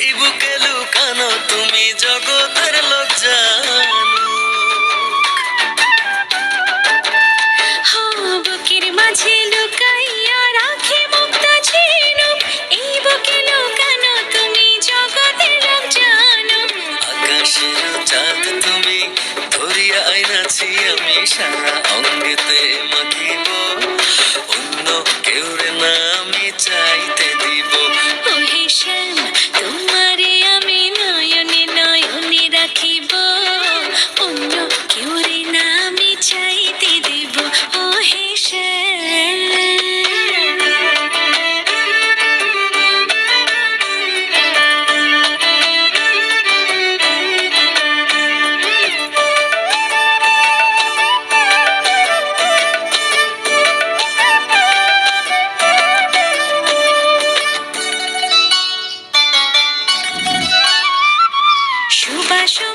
এই বুকে লুকানো তুমি জগতের লোক জানো। হো বুকের মাঝে লুকাইয়া রাখে মুক্তা ঝিনুক। এই বুকে লুকানো তুমি জগতের লোক জানো। আকাশের চাঁদ তুমি ধরিয়া আইনাছি আমি সারা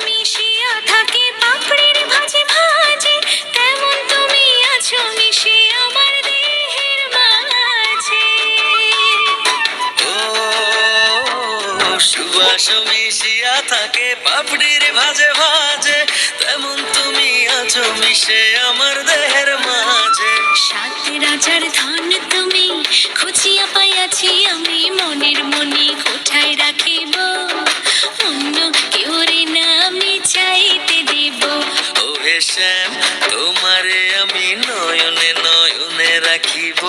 মিশিয়া থাকে পাপড়ির ভাজে ভাজে তেমন তুমি আছো মিশে আমার দেহের মাঝে। ও সুবাস মিশিয়া থাকে পাপড়ির ভাজে ভাজে তেমন তুমি আছো মিশে আমার দেহের মাঝে। সাত রাজার ধন তুমি নয়নে নয়নে রাখিব।